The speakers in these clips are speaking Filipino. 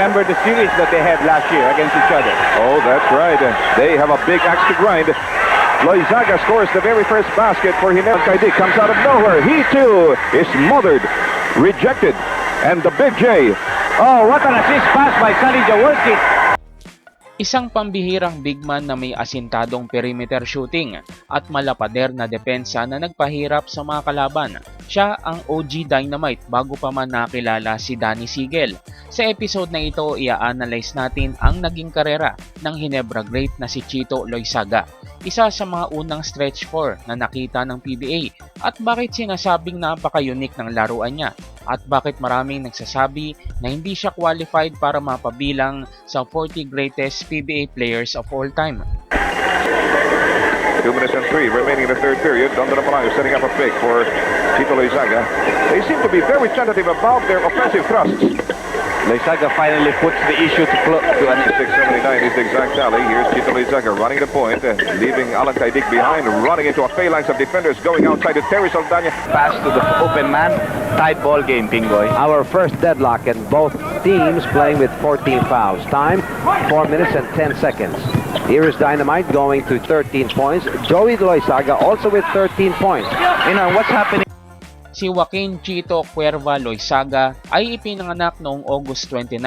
remember the series that they had last year against each other. Oh, that's right. And they have a big axe to grind. Loizaga scores the very first basket for Hinel Kaidik. Comes out of nowhere. He too is smothered, rejected. And the big J. Oh, what an assist pass by Sally Jaworski. Isang pambihirang big man na may asintadong perimeter shooting at malapader na depensa na nagpahirap sa mga kalaban. Siya ang OG Dynamite bago pa man nakilala si Danny Siegel. Sa episode na ito, ia-analyze natin ang naging karera ng Hinebra Great na si Chito Loizaga. Isa sa mga unang stretch 4 na nakita ng PBA at bakit sinasabing napaka-unique ng laruan niya at bakit maraming nagsasabi na hindi siya qualified para mapabilang sa 40 greatest PBA players of all time. Two minutes and three remaining in the third period. Dondo Palayo setting up a pick for Tito Loizaga. They seem to be very tentative about their offensive thrusts. Loizaga finally puts the issue to, clo- to an 679 is the exact tally. Here's Tito Lizaga running the point, uh, leaving Alan Kaidik behind, running into a phalanx of defenders, going outside to Terry Saldana. pass to the open man. Tight ball game, Pingoy. Our first deadlock and both teams playing with 14 fouls. Time, 4 minutes and 10 seconds. Here is Dynamite going to 13 points. Joey Loizaga also with 13 points. You know, what's happening Si Joaquin Chito Cuerva Loizaga ay ipinanganak noong August 29,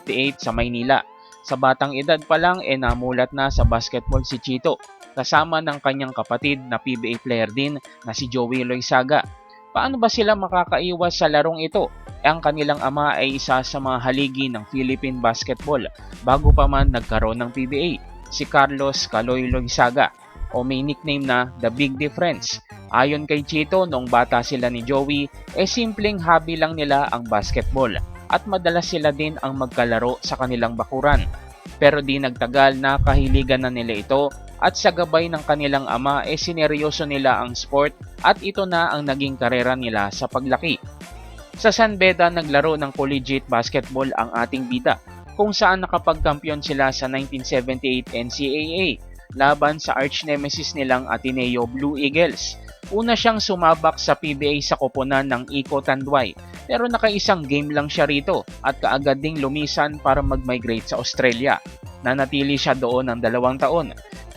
1958 sa Maynila. Sa batang edad pa lang e namulat na sa basketball si Chito kasama ng kanyang kapatid na PBA player din na si Joey Loizaga. Paano ba sila makakaiwas sa larong ito? Eh, ang kanilang ama ay isa sa mga haligi ng Philippine basketball bago pa man nagkaroon ng PBA, si Carlos Caloy Loizaga o may nickname na The Big Difference. Ayon kay Chito, nung bata sila ni Joey, eh simpleng hobby lang nila ang basketball at madalas sila din ang magkalaro sa kanilang bakuran. Pero di nagtagal na kahiligan na nila ito at sa gabay ng kanilang ama eh sineryoso nila ang sport at ito na ang naging karera nila sa paglaki. Sa San Beda naglaro ng collegiate basketball ang ating bida kung saan nakapagkampiyon sila sa 1978 NCAA laban sa arch nemesis nilang Ateneo Blue Eagles. Una siyang sumabak sa PBA sa koponan ng Iko Tanduay pero nakaisang game lang siya rito at kaagad ding lumisan para mag-migrate sa Australia. Nanatili siya doon ng dalawang taon.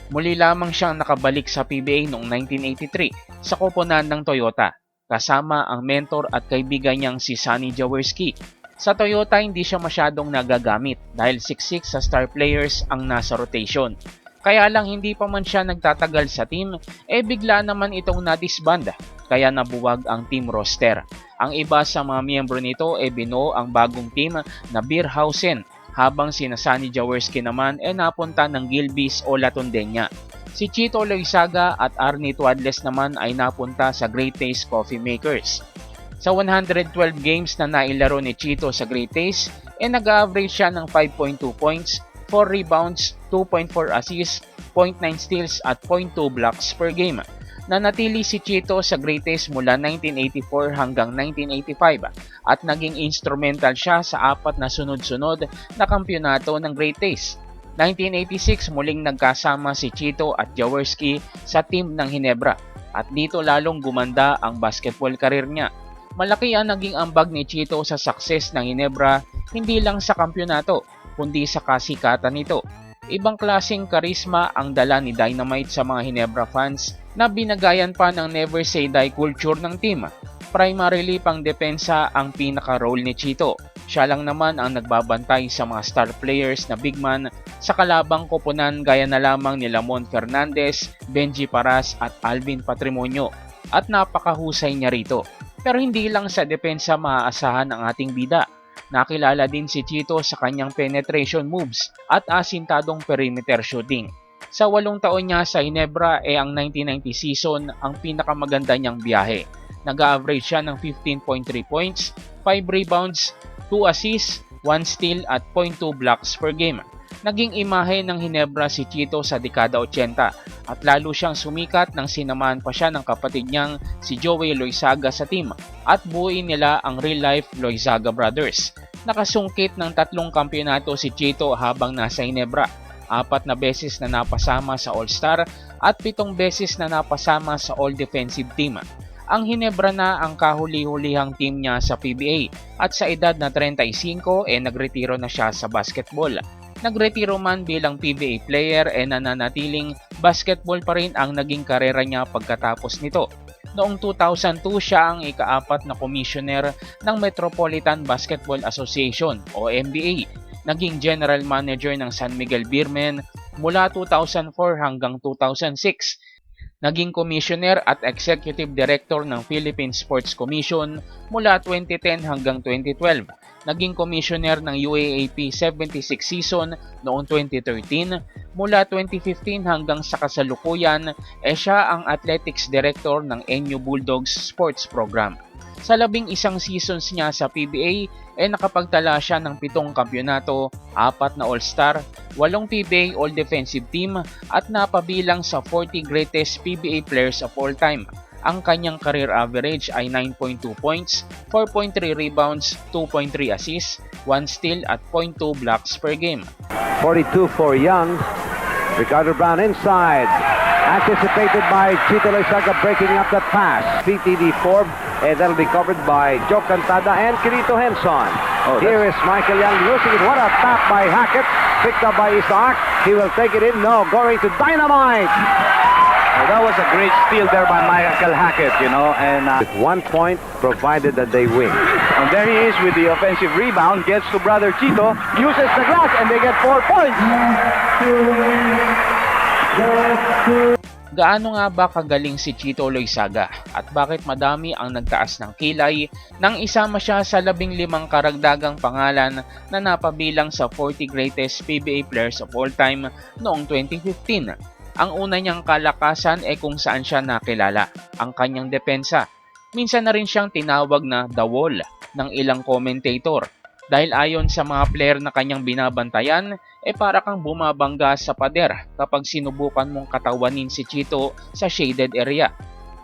Muli lamang siyang nakabalik sa PBA noong 1983 sa koponan ng Toyota kasama ang mentor at kaibigan niyang si Sonny Jaworski. Sa Toyota hindi siya masyadong nagagamit dahil 6'6 sa star players ang nasa rotation. Kaya lang hindi pa man siya nagtatagal sa team, eh bigla naman itong nadisband, kaya nabuwag ang team roster. Ang iba sa mga miyembro nito eh binuo ang bagong team na Beerhausen, habang si Nasani Jaworski naman eh napunta ng Gilbis o Latondenya. Si Chito Loizaga at Arnie Tuadles naman ay napunta sa Great Taste Coffee Makers. Sa 112 games na nailaro ni Chito sa Great Taste, eh nag-average siya ng 5.2 points, 4 rebounds, 2.4 assists, 0.9 steals at 0.2 blocks per game. Nanatili si Chito sa greatest mula 1984 hanggang 1985 at naging instrumental siya sa apat na sunod-sunod na kampyonato ng greatest. 1986 muling nagkasama si Chito at Jaworski sa team ng Hinebra at dito lalong gumanda ang basketball career niya. Malaki ang naging ambag ni Chito sa success ng Hinebra hindi lang sa kampyonato kundi sa kasikatan nito. Ibang klaseng karisma ang dala ni Dynamite sa mga Hinebra fans na binagayan pa ng never say die culture ng team. Primarily pang depensa ang pinaka-role ni Chito. Siya lang naman ang nagbabantay sa mga star players na big man sa kalabang koponan gaya na lamang ni Lamon Fernandez, Benji Paras at Alvin Patrimonio at napakahusay niya rito. Pero hindi lang sa depensa maaasahan ang ating bida. Nakilala din si Chito sa kanyang penetration moves at asintadong perimeter shooting. Sa walong taon niya sa Hinebra e ang 1990 season ang pinakamaganda niyang biyahe. Nag-average siya ng 15.3 points, 5 rebounds, 2 assists, 1 steal at 0.2 blocks per game. Naging imahe ng Hinebra si Chito sa dekada 80 at lalo siyang sumikat nang sinamahan pa siya ng kapatid niyang si Joey Loizaga sa team at buuin nila ang real-life Loizaga Brothers. Nakasungkit ng tatlong kampyonato si Chito habang nasa Hinebra, apat na beses na napasama sa All-Star at pitong beses na napasama sa All-Defensive Team. ang Hinebra na ang kahuli-hulihang team niya sa PBA at sa edad na 35 eh nagretiro na siya sa basketball. Nagretiro man bilang PBA player eh nananatiling basketball pa rin ang naging karera niya pagkatapos nito. Noong 2002 siya ang ikaapat na commissioner ng Metropolitan Basketball Association o NBA. Naging general manager ng San Miguel Beermen mula 2004 hanggang 2006 Naging commissioner at executive director ng Philippine Sports Commission mula 2010 hanggang 2012. Naging commissioner ng UAAP 76 season noong 2013. Mula 2015 hanggang sa kasalukuyan, eh siya ang athletics director ng NU Bulldogs Sports Program. Sa labing isang seasons niya sa PBA, eh nakapagtala siya ng pitong kampyonato, apat na All-Star, walong PBA All-Defensive Team at napabilang sa 40 greatest PBA players of all time. Ang kanyang career average ay 9.2 points, 4.3 rebounds, 2.3 assists, 1 steal at 0.2 blocks per game. 42 for Young. Ricardo Brown inside. Anticipated by Chito Loizaga breaking up the pass. PTD Forbes, and that'll be covered by Joe Cantada and Kirito Henson. Oh, Here is Michael Young losing it. What a tap by Hackett. Picked up by Isaac. He will take it in. No, going to Dynamite. Well, that was a great steal there by Michael Hackett, you know, and, uh, With one point, provided that they win. and there he is with the offensive rebound, gets to brother Chito, uses the glass, and they get four points. Gaano nga ba kagaling si Chito Loizaga at bakit madami ang nagtaas ng kilay nang isama siya sa labing limang karagdagang pangalan na napabilang sa 40 greatest PBA players of all time noong 2015? Ang una niyang kalakasan ay kung saan siya nakilala, ang kanyang depensa. Minsan na rin siyang tinawag na The Wall ng ilang commentator dahil ayon sa mga player na kanyang binabantayan, eh para kang bumabangga sa pader kapag sinubukan mong katawanin si Chito sa shaded area.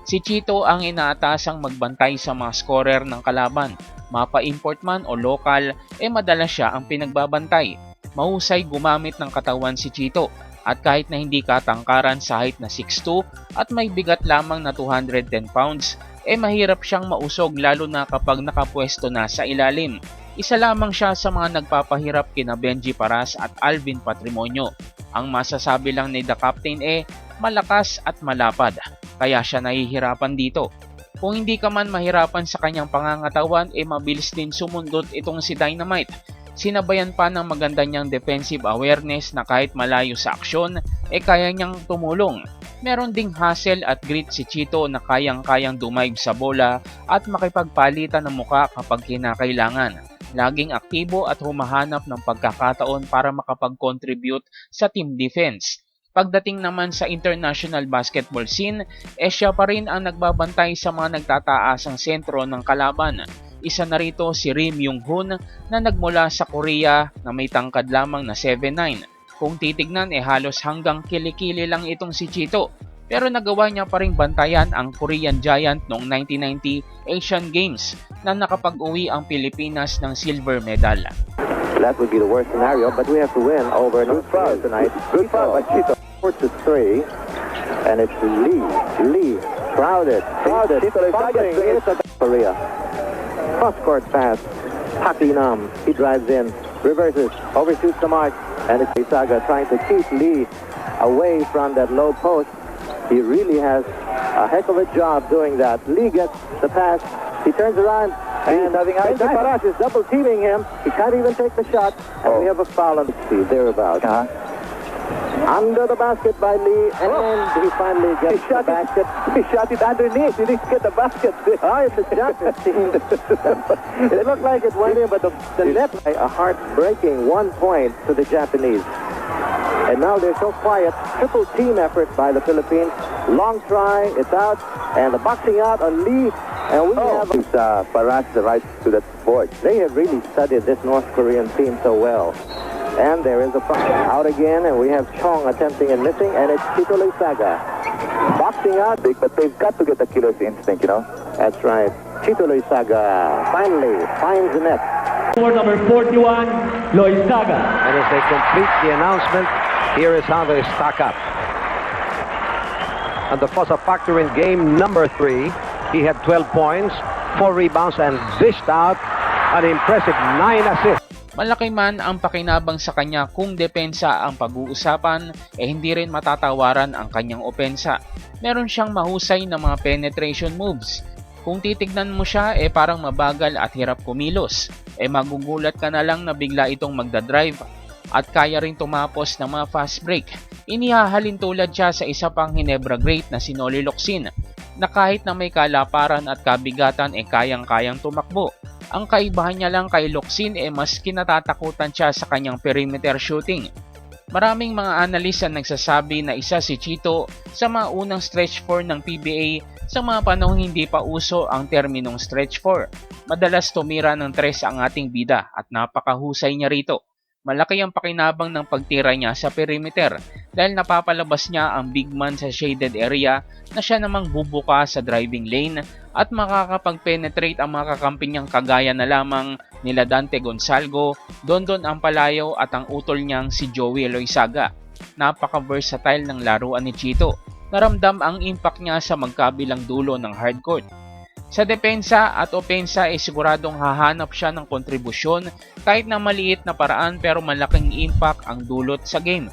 Si Chito ang inaatasang magbantay sa mga scorer ng kalaban. Mapa-import man o local, eh madalas siya ang pinagbabantay. Mahusay gumamit ng katawan si Chito at kahit na hindi katangkaran sa height na 6'2 at may bigat lamang na 210 pounds, eh mahirap siyang mausog lalo na kapag nakapwesto na sa ilalim. Isa lamang siya sa mga nagpapahirap kina Benji Paras at Alvin Patrimonio. Ang masasabi lang ni The Captain eh, malakas at malapad, kaya siya nahihirapan dito. Kung hindi ka man mahirapan sa kanyang pangangatawan, eh mabilis din sumundot itong si Dynamite. Sinabayan pa ng maganda niyang defensive awareness na kahit malayo sa aksyon, eh kaya niyang tumulong. Meron ding hustle at grit si Chito na kayang-kayang dumive sa bola at makipagpalitan ng muka kapag kinakailangan. Laging aktibo at humahanap ng pagkakataon para makapag-contribute sa team defense. Pagdating naman sa international basketball scene, eh siya pa rin ang nagbabantay sa mga nagtataasang sentro ng kalaban. Isa na rito si Rim Yung-hoon na nagmula sa Korea na may tangkad lamang na 7'9". Kung titignan eh halos hanggang kilikili lang itong si Chito. Pero nagawa niya pa rin bantayan ang Korean Giant noong 1990 Asian Games na nakapag-uwi ang Pilipinas ng silver medal. That would be the worst scenario, but we have to win over North Korea tonight. Good foul by Chito. Four to three. And it's Lee. Lee. Crowded. Crowded. Chito is bumping into Korea. Cross-court pass. Haki Nam. He drives in. Reverses. Overshoots the mark. And it's Isaga trying to keep Lee away from that low post. He really has a heck of a job doing that. Lee gets the pass. He turns around and Benji Paras is double teaming him. He can't even take the shot. And we oh. have a foul on the speed thereabouts. Uh-huh. Under the basket by Lee, and oh. he finally gets the basket. He shot it underneath. He didn't get the basket. Oh, it's a jump. it seemed. it looked like it went in, but the, the net, a heartbreaking one point to the Japanese. And now they're so quiet. Triple team effort by the Philippines. Long try, it's out, and the boxing out on Lee. And we have uh, Paras the right to the board. They have really studied this North Korean team so well. And there is a foul. out again, and we have Chong attempting and missing, and it's Chito Saga. Boxing out, big, but they've got to get the killer's instinct, you know. That's right. Chito Saga finally finds the net. For number 41, Loizaga. And as they complete the announcement, here is how they stack up. And the plus a factor in game number three. He had 12 points, 4 rebounds, and dished out an impressive 9 assists. Malaki man ang pakinabang sa kanya kung depensa ang pag-uusapan, eh hindi rin matatawaran ang kanyang opensa. Meron siyang mahusay na mga penetration moves. Kung titignan mo siya, eh parang mabagal at hirap kumilos. Eh magugulat ka na lang na bigla itong magdadrive at kaya rin tumapos ng mga fast break. Inihahalin tulad siya sa isa pang Hinebra Great na si Noli Locsin na kahit na may kalaparan at kabigatan eh kayang-kayang tumakbo. Ang kaibahan niya lang kay Locsin eh mas kinatatakutan siya sa kanyang perimeter shooting. Maraming mga analis ang nagsasabi na isa si Chito sa mga unang stretch 4 ng PBA sa mga panahong hindi pa uso ang terminong stretch 4. Madalas tumira ng tres ang ating bida at napakahusay niya rito. Malaki ang pakinabang ng pagtira niya sa perimeter dahil napapalabas niya ang big man sa shaded area na siya namang bubuka sa driving lane at makakapag-penetrate ang mga kakampi niyang kagaya na lamang nila Dante Gonzalgo, Dondon Ampalayo at ang utol niyang si Joey Loizaga. Napaka-versatile ng laruan ni Chito. Naramdam ang impact niya sa magkabilang dulo ng hardcourt. Sa depensa at opensa ay siguradong hahanap siya ng kontribusyon kahit na maliit na paraan pero malaking impact ang dulot sa game.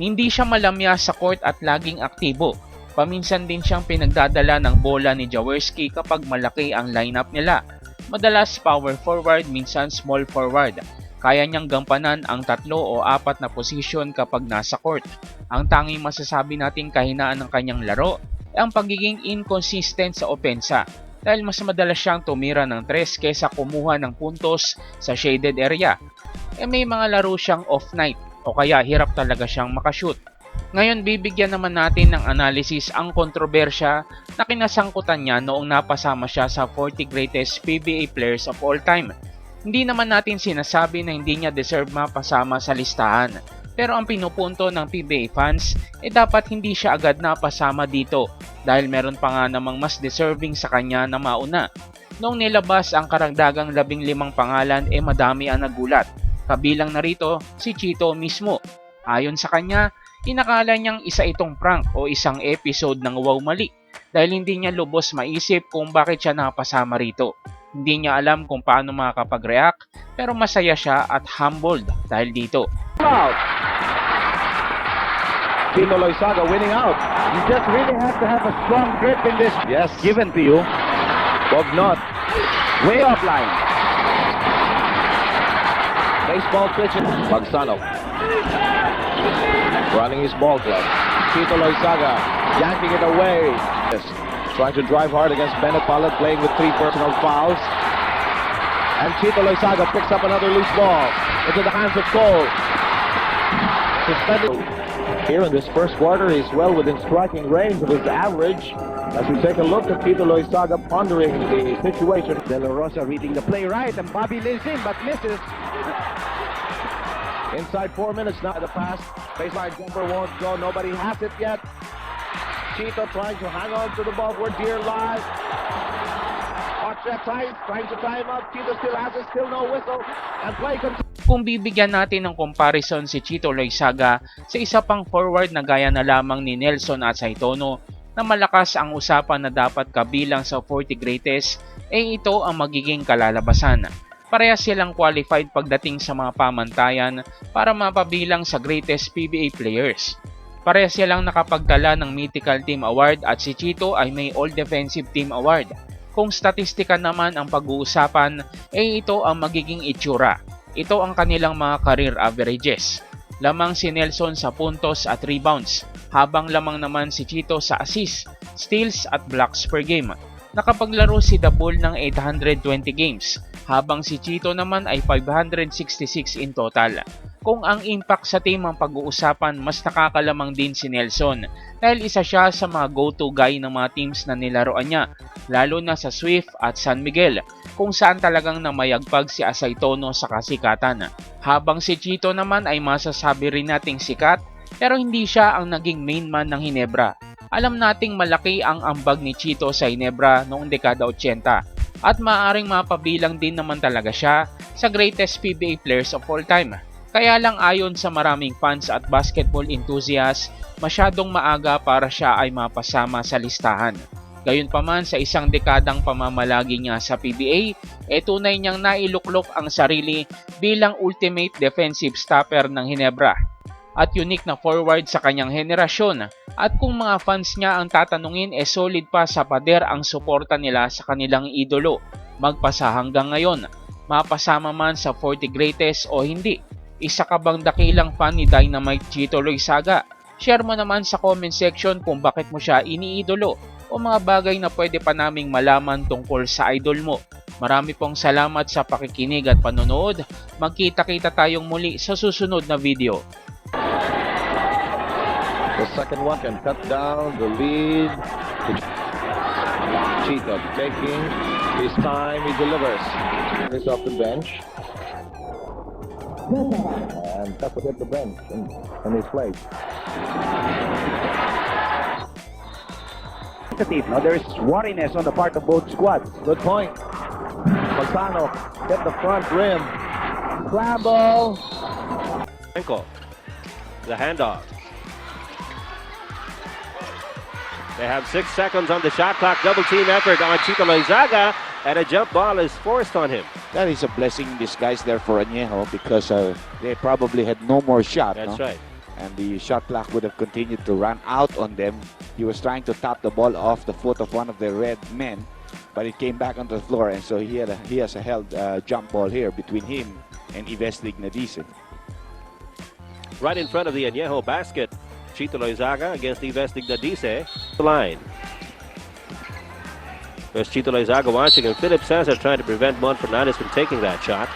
Hindi siya malamya sa court at laging aktibo. Paminsan din siyang pinagdadala ng bola ni Jaworski kapag malaki ang lineup nila. Madalas power forward, minsan small forward. Kaya niyang gampanan ang tatlo o apat na posisyon kapag nasa court. Ang tanging masasabi nating kahinaan ng kanyang laro ay ang pagiging inconsistent sa opensa dahil mas madalas siyang tumira ng tres kaysa kumuha ng puntos sa shaded area. E may mga laro siyang off night o kaya hirap talaga siyang makashoot. Ngayon bibigyan naman natin ng analysis ang kontrobersya na kinasangkutan niya noong napasama siya sa 40 greatest PBA players of all time. Hindi naman natin sinasabi na hindi niya deserve mapasama sa listahan. Pero ang pinupunto ng PBA fans ay dapat hindi siya agad napasama dito dahil meron pa nga namang mas deserving sa kanya na mauna. Noong nilabas ang karagdagang labing limang pangalan eh madami ang nagulat. Kabilang na rito si Chito mismo. Ayon sa kanya, inakala niyang isa itong prank o isang episode ng Wow Mali dahil hindi niya lubos maisip kung bakit siya napasama rito. Hindi niya alam kung paano makakapag-react pero masaya siya at humbled dahil dito. Tito Loizaga winning out. You just really have to have a strong grip in this. Yes. Given to you. Bob Knott. Way offline. Baseball pitch. Pagsano. Running his ball glove. Tito Loizaga yanking it away. Yes. Trying to drive hard against Bennett Pollard, playing with three personal fouls. And Tito Loizaga picks up another loose ball into the hands of Cole. Suspended. Here in this first quarter, he's well within striking range of his average. As we take a look at Tito Loizaga pondering the situation. De La Rosa reading the play right, and Bobby lays in but misses. Inside four minutes now. The pass. Baseline jumper won't go. Nobody has it yet. Chito trying to hang on to the ball for dear life. Watch that time. Trying to tie him up. Chito still has it. Still no whistle. And play continues. Kung bibigyan natin ng comparison si Chito Loizaga sa isa pang forward na gaya na lamang ni Nelson at Saitono na malakas ang usapan na dapat kabilang sa 40 greatest, eh ito ang magiging kalalabasan. Parehas silang qualified pagdating sa mga pamantayan para mapabilang sa greatest PBA players. Parehas silang nakapagdala ng Mythical Team Award at si Chito ay may All Defensive Team Award. Kung statistika naman ang pag-uusapan, eh ito ang magiging itsura. Ito ang kanilang mga career averages. Lamang si Nelson sa puntos at rebounds, habang lamang naman si Chito sa assists, steals at blocks per game. Nakapaglaro si The Bull ng 820 games, habang si Chito naman ay 566 in total. Kung ang impact sa team ang pag-uusapan, mas nakakalamang din si Nelson dahil isa siya sa mga go-to guy ng mga teams na nilaroan niya, lalo na sa Swift at San Miguel, kung saan talagang namayagpag si Asaytono sa kasikatan. Habang si Chito naman ay masasabi rin nating sikat, pero hindi siya ang naging main man ng Hinebra. Alam nating malaki ang ambag ni Chito sa Hinebra noong dekada 80 at maaaring mapabilang din naman talaga siya sa greatest PBA players of all time. Kaya lang ayon sa maraming fans at basketball enthusiasts, masyadong maaga para siya ay mapasama sa listahan. Gayunpaman sa isang dekadang pamamalagi niya sa PBA, e tunay niyang nailuklok ang sarili bilang ultimate defensive stopper ng Hinebra. At unique na forward sa kanyang henerasyon. At kung mga fans niya ang tatanungin e solid pa sa pader ang suporta nila sa kanilang idolo. Magpasa hanggang ngayon mapasama man sa 40 greatest o hindi isa ka bang dakilang fan ni Dynamite Chito Loizaga share mo naman sa comment section kung bakit mo siya iniidolo o mga bagay na pwede pa naming malaman tungkol sa idol mo Marami pong salamat sa pakikinig at panonood. Magkita-kita tayong muli sa susunod na video. The second one can cut down the lead. Cheetah taking his time, he delivers. He's off the bench. And that's what hit the bench in, in his place. No, there's wariness on the part of both squads. Good point. Pasano hit the front rim. Clambo. Ankle. The handoff. They have six seconds on the shot clock. Double team effort on Chito Loizaga, and a jump ball is forced on him. That is a blessing in disguise there for Añejo because uh, they probably had no more shot. That's no? right. And the shot clock would have continued to run out on them. He was trying to tap the ball off the foot of one of the red men, but it came back onto the floor, and so he had a, he has a held uh, jump ball here between him and Ives Dignadice. Right in front of the Añejo basket. Chito Loizaga against Ives. The line. There's Chito Loizaga watching, and Philip Cesar trying to prevent Mon Fernandez from taking that shot.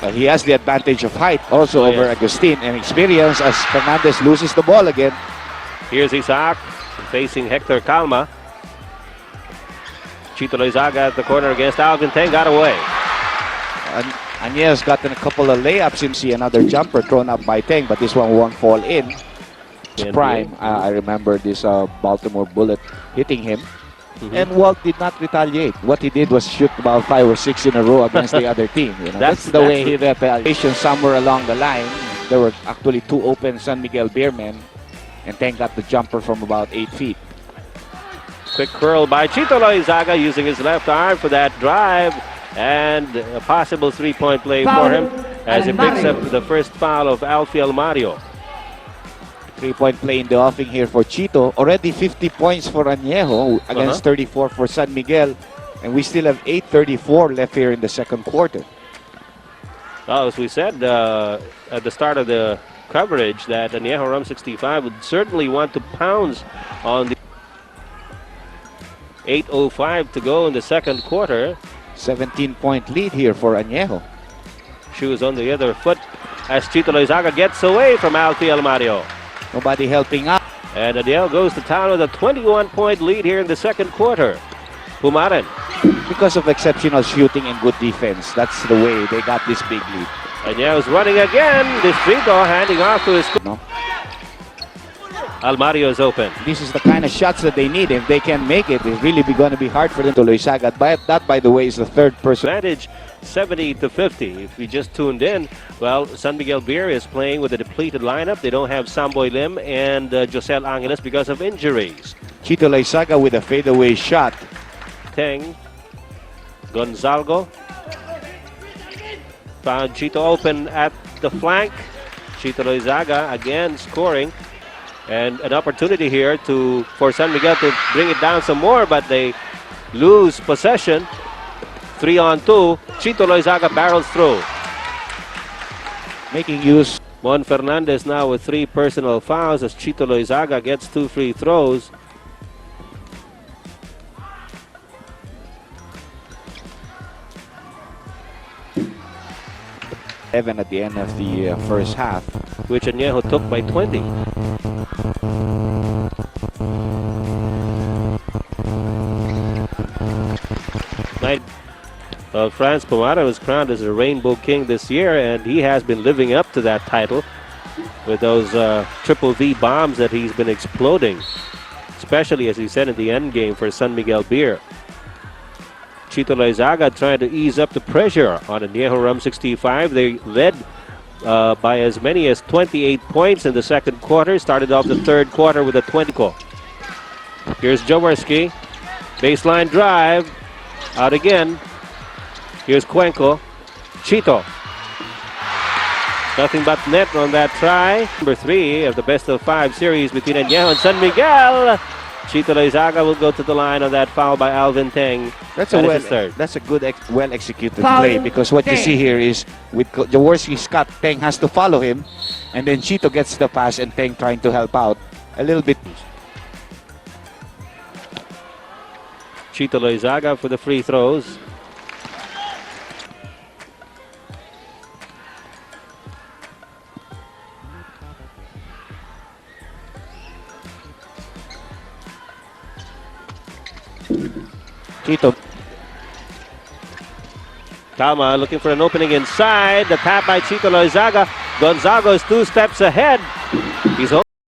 Uh, he has the advantage of height also Oh, over yes. Agustin and experience as Fernandez loses the ball again. Here's Isaac facing Hector Calma. Chito Loizaga at the corner against Alvin Teng. Got away. An- Añejo's gotten a couple of layups and see another jumper thrown up by Teng, but this one won't fall in. It's prime. Uh, I remember this uh, Baltimore bullet hitting him. Mhm. And Walt did not retaliate. What he did was shoot about five or six in a row against the other team. You know, That's- that's, the way that's he retaliation somewhere along the line. There were actually two open San Miguel Beermen, and Teng got the jumper from about eight feet. Quick curl by Chito Loizaga using his left arm for that drive and a possible three-point play for him as he picks up the first foul of Alfiel Mario. Three-point play in the offing here for Chito. Already 50 points for Añejo against 34 for San Miguel. And we still have 8.34 left here in the second quarter. Well, as we said uh, at the start of the coverage, that Añejo Rum 65 would certainly want to pounce on the 8.05 to go in the second quarter. 17-point lead here for Añejo. Shoes on the other foot as Chito Loizaga gets away from Alfiel Mario. Nobody helping out. And Adele goes to town with a 21-point lead here in the second quarter. Pumaren. Because of exceptional shooting and good defense. That's the way they got this big lead. And Yale's running again. Distrito handing off to his... No? Almario is open. This is the kind of shots that they need. If they can make it, it's really be going to be hard for them to Loizaga. But that, by the way, is the third person. Advantage 70 to 50. If you just tuned in, well, San Miguel Beer is playing with a depleted lineup. They don't have Samboy Lim and uh, Josel Angeles because of injuries. Chito Loizaga with a fadeaway shot. Teng, Gonzalgo. Found Chito open at the flank. Chito Loizaga again scoring. And an opportunity here to for San Miguel to bring it down some more, but they lose possession. Three on two. Chito Loizaga barrels through. Making use Mon Fernandez now with three personal fouls as Chito Loizaga gets two free throws. Evan at the end of the uh, first half. which Añejo took by 20. Well, Franz Pomada was crowned as a Rainbow King this year, and he has been living up to that title with those uh, triple V bombs that he's been exploding, especially as he said in the end game for San Miguel Beer. Chito Loizaga trying to ease up the pressure on Añejo Rum 65. They led uh, by as many as 28 points in the second quarter. Started off the third quarter with a 20 goal. Here's Jaworski. Baseline drive. Out again. Here's Cuenco. Chito. Nothing but net on that try. Number three of the best of five series between Añejo and San Miguel. Chito Loizaga will go to the line on that foul by Alvin Teng. That's That a well, third. That's a good, ex- well executed play because what you see here is with Ko- Jaworski's cut, Teng has to follow him, and then Chito gets the pass, and Teng trying to help out a little bit. Chito Loizaga for the free throws. Chito Tama looking for an opening inside. The tap by Chito Loizaga. Gonzaga is two steps ahead. He's